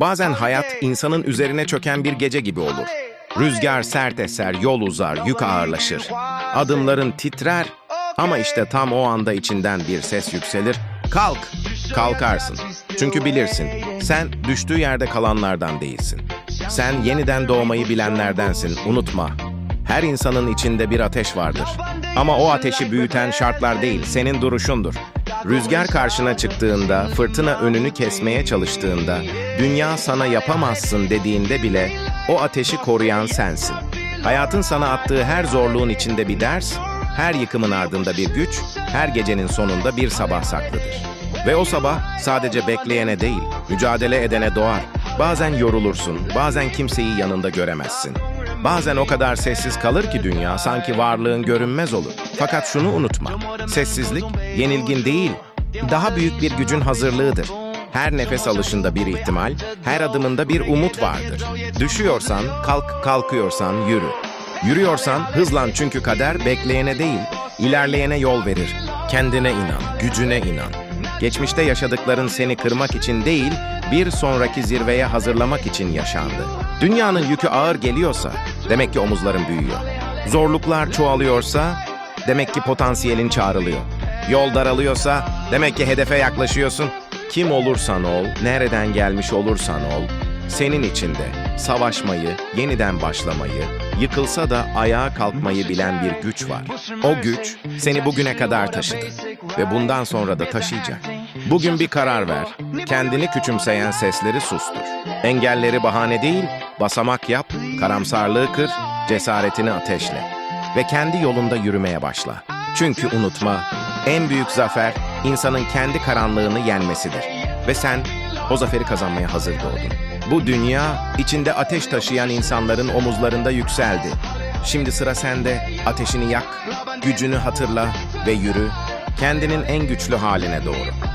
Bazen hayat insanın üzerine çöken bir gece gibi olur. Rüzgar sert eser, yol uzar, yük ağırlaşır. Adımların titrer ama işte tam o anda içinden bir ses yükselir. Kalk, kalkarsın. Çünkü bilirsin, sen düştüğü yerde kalanlardan değilsin. Sen yeniden doğmayı bilenlerdensin, unutma. Her insanın içinde bir ateş vardır. Ama o ateşi büyüten şartlar değil, senin duruşundur. Rüzgar karşına çıktığında, fırtına önünü kesmeye çalıştığında, dünya sana yapamazsın dediğinde bile o ateşi koruyan sensin. Hayatın sana attığı her zorluğun içinde bir ders, her yıkımın ardında bir güç, her gecenin sonunda bir sabah saklıdır. Ve o sabah sadece bekleyene değil, mücadele edene doğar. Bazen yorulursun, bazen kimseyi yanında göremezsin. Bazen o kadar sessiz kalır ki dünya sanki varlığın görünmez olur. Fakat şunu unutma. Sessizlik yenilgin değil, daha büyük bir gücün hazırlığıdır. Her nefes alışında bir ihtimal, her adımında bir umut vardır. Düşüyorsan kalk, kalkıyorsan yürü. Yürüyorsan hızlan çünkü kader bekleyene değil, ilerleyene yol verir. Kendine inan, gücüne inan. Geçmişte yaşadıkların seni kırmak için değil, bir sonraki zirveye hazırlamak için yaşandı. Dünyanın yükü ağır geliyorsa, demek ki omuzların büyüyor. Zorluklar çoğalıyorsa, demek ki potansiyelin çağrılıyor. Yol daralıyorsa, demek ki hedefe yaklaşıyorsun. Kim olursan ol, nereden gelmiş olursan ol, senin içinde savaşmayı, yeniden başlamayı, yıkılsa da ayağa kalkmayı bilen bir güç var. O güç seni bugüne kadar taşıdı ve bundan sonra da taşıyacak. Bugün bir karar ver. Kendini küçümseyen sesleri sustur. Engelleri bahane değil, basamak yap, karamsarlığı kır, cesaretini ateşle ve kendi yolunda yürümeye başla. Çünkü unutma, en büyük zafer insanın kendi karanlığını yenmesidir. Ve sen o zaferi kazanmaya hazır doğdun. Bu dünya içinde ateş taşıyan insanların omuzlarında yükseldi. Şimdi sıra sende. Ateşini yak, gücünü hatırla ve yürü kendinin en güçlü haline doğru.